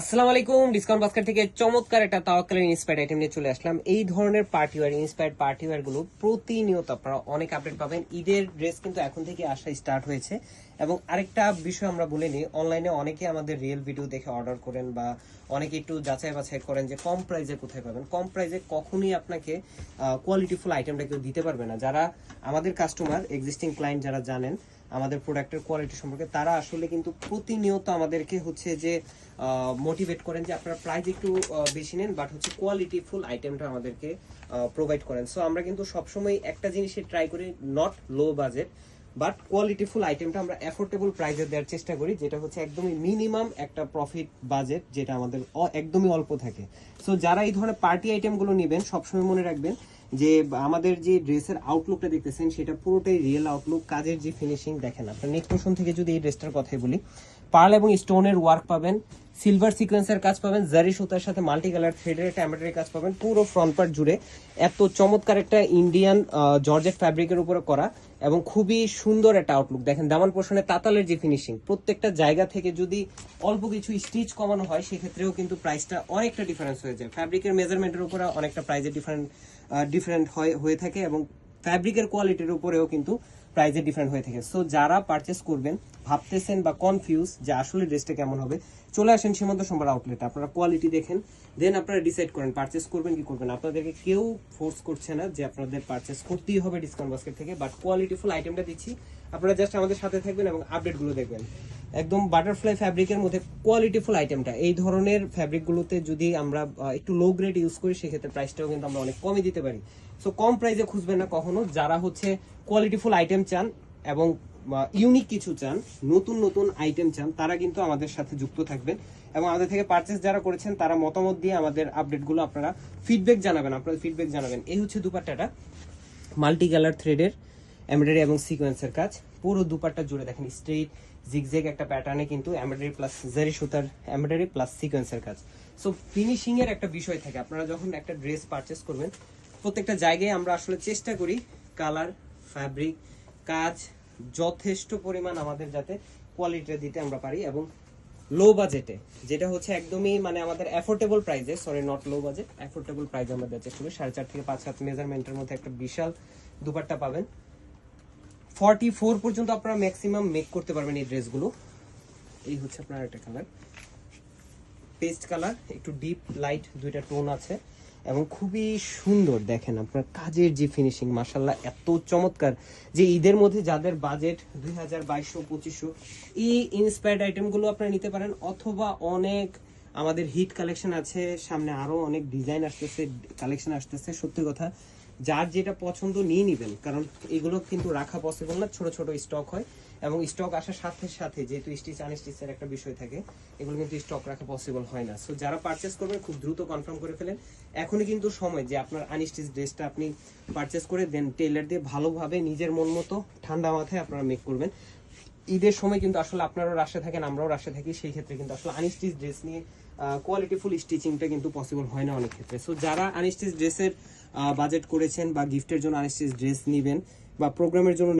আসসালামু আলাইকুম, discount basket থেকে চমৎকার একটা তাওয়াক্কালের ইন্সপায়ার্ড আইটেম নিয়ে চলে আসলাম। এই ধরনের পার্টি ওয়ার ইন্সপায়ার্ড পার্টি ওয়ারগুলো প্রতিনিয়ত আপনারা অনেক আপডেট পাবেন। ঈদের ড্রেস কিন্তু এখন থেকে আসা স্টার্ট হয়েছে। এবং আরেকটা বিষয় আমরা বলে নিই অনলাইনে অনেকে আমাদের রিয়েল ভিডিও দেখে অর্ডার করেন বা অনেকে একটু যাচাই বাছাই করেন যে কম প্রাইসে কোথায় পাবেন। কম প্রাইসে কখনোই আপনাকে কোয়ালিটিফুল আইটেমটা কেউ দিতে পারবে না। যারা আমাদের কাস্টমার এক্সিস্টিং ক্লায়েন্ট যারা জানেন আমাদের প্রোডাক্টের কোয়ালিটি সম্পর্কে, তারা আসলে কিন্তু প্রতিনিয়ত আমাদেরকে হচ্ছে যে মোটিভেট করেন যে আপনারা প্রাইস একটু বেশি নেন বাট হচ্ছে কোয়ালিটি ফুল আইটেমটা আমাদেরকে প্রোভাইড করেন। সো আমরা কিন্তু সবসময় একটা জিনিসে ট্রাই করি নট লো বাজেট বাট কোয়ালিটিফুল আইটেমটা আমরা অ্যাফোর্ডেবল প্রাইসে দেওয়ার চেষ্টা করি, যেটা হচ্ছে একদমই মিনিমাম একটা প্রফিট বাজেট যেটা আমাদের একদমই অল্প থাকে। সো যারা এই ধরনের পার্টি আইটেমগুলো নেবেন, সবসময় মনে রাখবেন যে আমাদের যে ড্রেসের আউটলুকটা দেখতেছেন, সেটা পুরোটাই রিয়েল আউটলুক কাজের যে ফিনিশিং দেখেন, আপনার নেক পোর্শন থেকে যদি এই ড্রেসটার কথাই বলি পার্ল এবং স্টোনের ওয়ার্ক পাবেন সিলভার সিকোয়েন্সের কাজ পাবেন জারি সুতার সাথে মাল্টি কালার থ্রেডের একটা এমব্রয়ডারি কাজ পাবেন, পুরো ফ্রন্ট পার্ট জুড়ে। এত চমৎকার একটা ইন্ডিয়ান জর্জেট ফ্যাব্রিকের উপরে করা এবং খুবই সুন্দর একটা আউটলুক দেখেন দামান পোর্শনে তাতালের যে ফিনিশিং প্রত্যেকটা জায়গা থেকে যদি অল্প কিছু স্টিচ কমানো হয়, সেক্ষেত্রেও কিন্তু প্রাইসটা অনেকটা ডিফারেন্স হয়ে যায়। ফ্যাব্রিকের মেজারমেন্টের উপরে অনেকটা প্রাইসের ডিফারেন্ট ডিফারেন্ট হয়ে থাকে এবং ফ্যাব্রিকের কোয়ালিটির উপরেও কিন্তু প্রাইজে ডিফারেন্ট হয়ে থাকে। সো যারা পারচেস করবেন, ভাবতেছেন বা কনফিউজ যে আসলে ড্রেসটা কেমন হবে, চলে আসেন সীমান্ত সম্ভার আউটলেট আপনারা কোয়ালিটি দেখেন দেন আপনারা ডিসাইড করেন পারচেস করবেন, কি করবেন। আপনাদেরকে কেউ ফোর্স করছে না যে আপনাদের পারচেস করতেই হবে ডিসকাউন্ট বাস্কেট থেকে বাট কোয়ালিটিফুল আইটেমটা দিচ্ছি। আপনারা জাস্ট আমাদের সাথে থাকবেন এবং আপডেটগুলো দেখবেন। একদম বাটারফ্লাই ফ্যাব্রিকের মধ্যে কোয়ালিটিফুল আইটেমটা এই ধরনের ফ্যাব্রিকগুলোতে যদি আমরা একটু লো গ্রেড ইউজ করি, সেক্ষেত্রে প্রাইসটাও কিন্তু আমরা অনেক কমই দিতে পারি। সো কম প্রাইসে খুঁজবেন না কখনো। যারা হচ্ছে কোয়ালিটিফুল আইটেম চান এবং ইউনিক কিছু চান, নতুন নতুন আইটেম চান, তারা কিন্তু আমাদের সাথে যুক্ত থাকবেন এবং আমাদের থেকে পারচেস যারা করেছেন, তারা মতামত দিয়ে আমাদের আপডেটগুলো আপনারা ফিডব্যাক জানাবেন, আপনাদের ফিডব্যাক জানাবেন। এই হচ্ছে দুপাট্টাটা। মাল্টি কালার থ্রেডের এমব্রয়ডারি এবং সিকোয়েন্সের কাজ। পুরো দুপাট্টা জুড়ে দেখেন স্ট্রেট জিগজেগ একটা প্যাটার্নে কিন্তু এমব্রয়ডারি প্লাস জারি সুতার এমব্রয়ডারি প্লাস সিকোয়েন্সের কাজ। সো ফিনিশিং এর একটা বিষয় থাকে। আপনারা যখন একটা ড্রেস পারচেস করবেন, প্রত্যেকটা জায়গায় আমরা আসলে চেষ্টা করি কালার ফ্যাব্রিক কাজ যথেষ্ট পরিমাণ আমাদের যাতে কোয়ালিটিটা দিতে আমরা পারি এবং লো বাজেটে যেটা হচ্ছে একদমই মানে আমাদের অ্যাফোর্ডেবল প্রাইজে sorry not low budget affordable প্রাইসে আমরা দেওয়ার চেষ্টা করি। সাড়ে চার থেকে পাঁচ হাত মেজারমেন্টের মধ্যে একটা বিশাল দুপাট্টা পাবেন। ফর্টি ফোর পর্যন্ত আপনারা ম্যাক্সিমাম মেক করতে পারবেন এই ড্রেসগুলো। এই হচ্ছে আপনার একটা কালার পেস্ট কালার একটু ডিপ লাইট দুইটা টোন আছে। এবং খুবই সুন্দর দেখেন আপনার কাজের যে ফিনিশিং মাসাল্লাহ এত চমৎকার যে ঈদের মধ্যে যাদের বাজেট দুই হাজার বাইশশো, পঁচিশশো, এই ইন্সপায়ার্ড আইটেমগুলো আপনারা নিতে পারেন। অথবা অনেক আমাদের হিট কালেকশন আছে, সামনে আরও অনেক ডিজাইন আসতেছে কালেকশন আসতেছে, সত্যি কথা। যার যেটা পছন্দ নিয়ে নিবেন, কারণ এগুলো কিন্তু রাখা পসিবল না, ছোট ছোট স্টক হয়। এবং স্টক আসার সাথে সাথে যেহেতু স্টিচ আনস্টিচের একটা বিষয় থাকে, এগুলো কিন্তু স্টক রাখা পসিবল হয় না। সো যারা পারচেস করবেন, খুব দ্রুত কনফার্ম করে ফেলেন। এখনই কিন্তু সময় যে আপনার আনস্টিচ ড্রেসটা আপনি পারচেস করে দেন টেলার দিয়ে ভালোভাবে নিজের মন মতো ঠান্ডা মাথায় আপনারা মেক করবেন। ঈদের সময় কিন্তু আসলে আপনারাও রাশে থাকেন, আমরাও রাশে থাকি, সেই ক্ষেত্রে কিন্তু আসলে আনস্টিচ ড্রেস নিয়ে কোয়ালিটিফুল স্টিচিংটা কিন্তু পসিবল হয় না অনেক ক্ষেত্রে। সো যারা আনস্টিচ ড্রেসের বাজেট করেছেন বা গিফটের জন্য আনস্টিচ ড্রেস নেবেন বা প্রোগ্রামের জন্য